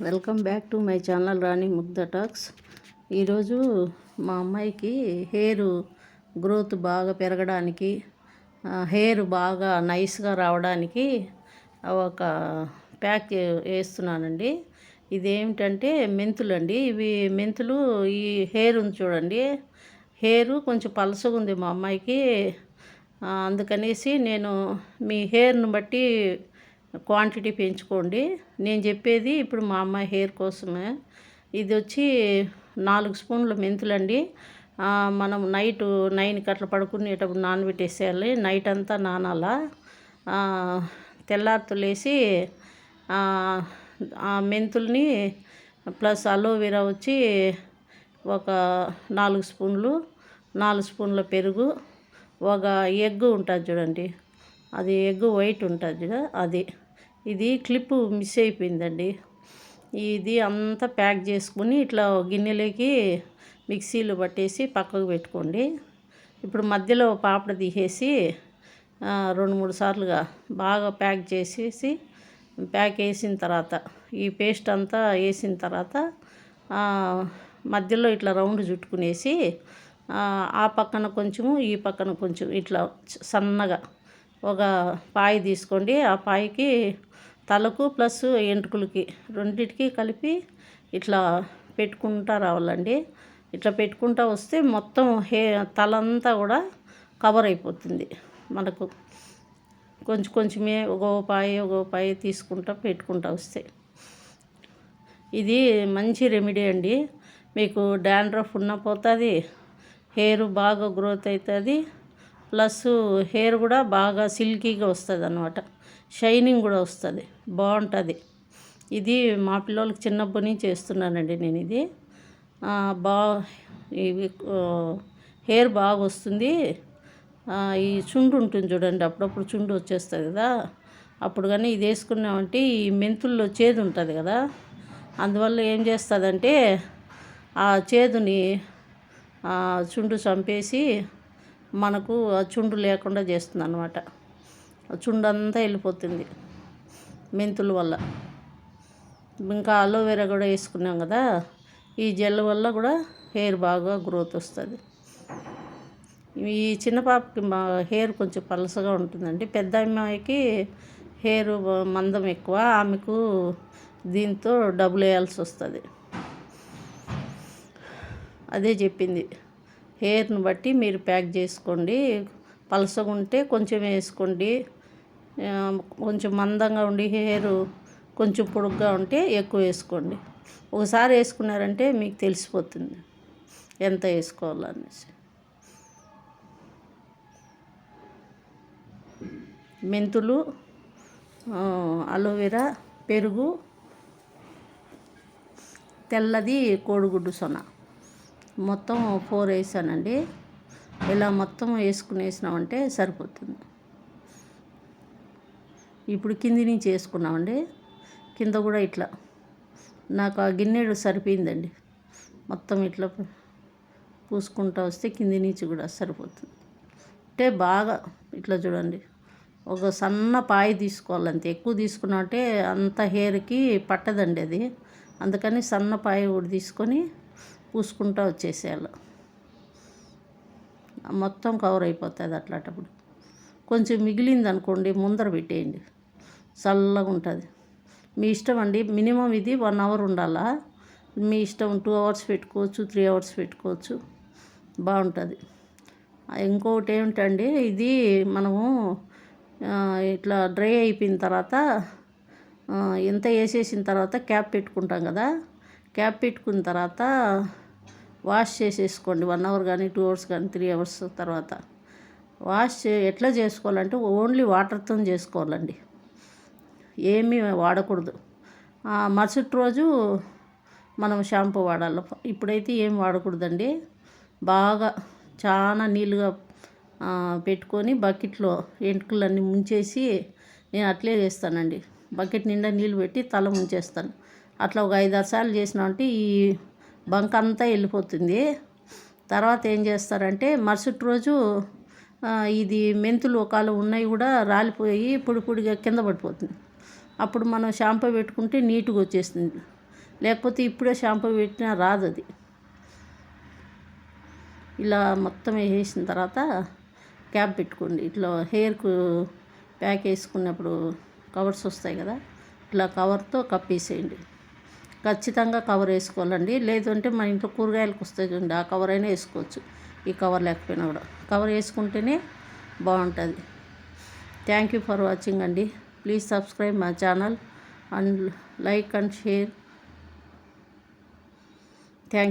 Welcome back to my channel Rani Mugdha talks. ఈరోజు మా అమ్మాయికి హెయిర్ గ్రోత్ బాగా పెరగడానికి హెయిర్ బాగా నైస్గా రావడానికి ఒక ప్యాక్ వేస్తున్నానండి. ఇదేమిటంటే మెంతులు అండి ఇవి మెంతులు ఈ హెయిర్ ఉంది చూడండి. హెయిర్ కొంచెం పలసగా ఉంది మా అమ్మాయికి. అందుకనేసి నేను మీ హెయిర్ని బట్టి క్వాంటిటీ పెంచుకోండి. నేను చెప్పేది ఇప్పుడు మా అమ్మాయి హెయిర్ కోసమే. ఇది వచ్చి నాలుగు స్పూన్ల మెంతులండి. మనం నైట్ నైన్కి అట్లా పడుకునేటప్పుడు నానబెట్టేసేయాలి. నైట్ అంతా నానాలా. తెల్లారుతులేసి ఆ మెంతుల్ని ప్లస్ అలోవెరా వచ్చి ఒక నాలుగు స్పూన్లు నాలుగు స్పూన్ల పెరుగు ఒక ఎగ్ ఉంటుంది చూడండి. అది ఎగ్ వైట్ ఉంటుంది చూడ అది. ఇది క్లిప్ మిస్ అయిపోయిందండి. ఇది అంతా ప్యాక్ చేసుకుని ఇట్లా గిన్నెలోకి మిక్సీలో పట్టేసి పక్కకు పెట్టుకోండి. ఇప్పుడు మధ్యలో పాపడ తీసేసి రెండు మూడు సార్లుగా బాగా ప్యాక్ చేసేసి ప్యాక్ వేసిన తర్వాత ఈ పేస్ట్ అంతా వేసిన తర్వాత మధ్యలో ఇట్లా రౌండ్ చుట్టుకునేసి ఆ పక్కన కొంచెము ఈ పక్కన కొంచెం ఇట్లా సన్నగా ఒక పాయ తీసుకోండి. ఆ పాయకి తలకు ప్లస్ వెంట్రుకలకి రెండింటికి కలిపి ఇట్లా పెట్టుకుంటా రావాలండి. ఇట్లా పెట్టుకుంటా వస్తే మొత్తం హే తలంతా కూడా కవర్ అయిపోతుంది మనకు. కొంచెం కొంచెమే ఒక పాయి ఒక పాయి తీసుకుంటా పెట్టుకుంటా వస్తే. ఇది మంచి రెమెడీ అండి. మీకు డాండ్రఫ్ ఉన్న పోతుంది హెయిర్ బాగా గ్రోత్ అవుతుంది. ప్లస్ హెయిర్ కూడా బాగా సిల్కీగా వస్తుంది అనమాట షైనింగ్ కూడా వస్తుంది. బాగుంటుంది. ఇది మా పిల్లలకి చిన్నప్పటి నుంచి చేస్తున్నానండి నేను ఇది. బా ఇవి హెయిర్ బాగా వస్తుంది. ఈ చుండు ఉంటుంది చూడండి అప్పుడప్పుడు చుండు వచ్చేస్తుంది కదా. అప్పుడు కానీ ఇది వేసుకున్నామంటే ఈ మెంతుల్లో చేదు ఉంటుంది కదా. అందువల్ల ఏం చేస్తుందంటే ఆ చేదుని చుండు చంపేసి మనకు చుండు లేకుండా చేస్తుంది అనమాట చుండు అంతా వెళ్ళిపోతుంది మెంతుల వల్ల. ఇంకా అలోవెరా కూడా వేసుకున్నాం కదా ఈ జెల్ వల్ల కూడా హెయిర్ బాగా గ్రోత్ వస్తుంది. ఈ చిన్న పాపకి మా హెయిర్ కొంచెం పలసగా ఉంటుందండి. పెద్ద అమ్మాయికి హెయిర్ మందం ఎక్కువ ఆమెకు దీంతో డబ్బులు వేయాల్సి వస్తుంది. అదే చెప్పింది. హెయిర్ని బట్టి మీరు ప్యాక్ చేసుకోండి. పలసగా ఉంటే కొంచెం వేసుకోండి. కొంచెం మందంగా ఉండి హెయిర్ కొంచెం పొడుగ్గా ఉంటే ఎక్కువ వేసుకోండి. ఒకసారి వేసుకున్నారంటే మీకు తెలిసిపోతుంది ఎంత వేసుకోవాలనేసి మెంతులు అలోవెరా పెరుగు తెల్లది కోడిగుడ్డు సొన. మొత్తం ఫోర్ వేసానండి. ఇలా మొత్తం వేసుకుని వేసినామంటే సరిపోతుంది. ఇప్పుడు కింది నుంచి వేసుకున్నామండి. కింద కూడా ఇట్లా. నాకు ఆ గిన్నెడు సరిపోయిందండి. మొత్తం ఇట్లా పూసుకుంటూ వస్తే కింది నుంచి కూడా సరిపోతుంది. అంటే బాగా ఇట్లా చూడండి. ఒక సన్న పాయ తీసుకోవాలి అంతే ఎక్కువ తీసుకున్నామంటే అంత హెయిర్కి పట్టదండి అది. అందుకని సన్న పాయ కూడా తీసుకొని పూసుకుంటూ వచ్చేసేయాలి. మొత్తం కవర్ అయిపోతుంది అట్లాంటప్పుడు. కొంచెం మిగిలింది అనుకోండి ముందర పెట్టేయండి. చల్లగా ఉంటుంది. మీ ఇష్టం అండి మినిమం ఇది వన్ అవర్ ఉండాలా? మీ ఇష్టం టూ అవర్స్ పెట్టుకోవచ్చు త్రీ అవర్స్ పెట్టుకోవచ్చు బాగుంటుంది. ఇంకొకటి ఏమిటండి ఇది మనము ఇట్లా డ్రై అయిపోయిన తర్వాత ఎంత వేసేసిన తర్వాత క్యాప్ పెట్టుకుంటాం కదా? క్యాప్ పెట్టుకున్న తర్వాత వాష్ చేసేసుకోండి. వన్ అవర్ కానీ టూ అవర్స్ కానీ త్రీ అవర్స్ తర్వాత. వాష్ ఎట్లా చేసుకోవాలంటే ఓన్లీ వాటర్తో చేసుకోవాలండి. ఏమీ వాడకూడదు. మరుసటి రోజు మనం షాంపూ వాడాలి. ఇప్పుడైతే ఏం వాడకూడదండి. బాగా చాలా నీళ్ళుగా పెట్టుకొని బకెట్లో ఎంటుకలన్నీ ముంచేసి నేను అట్లే చేస్తానండి. బకెట్ నిండా నీళ్ళు పెట్టి తల ముంచేస్తాను. అట్లా ఒక ఐదు సార్లు చేసినామంటే ఈ బంక అంతా వెళ్ళిపోతుంది. తర్వాత ఏం చేస్తారంటే మరుసటి రోజు ఇది మెంతులు ఒకవేళ ఉన్నాయి కూడా రాలిపోయి పొడి పొడిగా కింద పడిపోతుంది. అప్పుడు మనం షాంపూ పెట్టుకుంటే నీట్గా వచ్చేస్తుంది. లేకపోతే ఇప్పుడే షాంపూ పెట్టినా రాదు అది. ఇలా మొత్తం వేసిన తర్వాత క్యాప్ పెట్టుకోండి. ఇట్లా హెయిర్కు ప్యాక్ వేసుకున్నప్పుడు కవర్స్ వస్తాయి కదా ఇట్లా కవర్తో కప్పేసేయండి. ఖచ్చితంగా కవర్ వేసుకోవాలండి. లేదంటే మన ఇంట్లో కూరగాయలకు వస్తాయి చూడండి ఆ కవర్ అయినా వేసుకోవచ్చు. ఈ కవర్ లేకపోయినా కూడా. కవర్ వేసుకుంటేనే బాగుంటుంది. థ్యాంక్ యూ ఫర్ వాచింగ్ అండి. Please subscribe my channel and like and share thank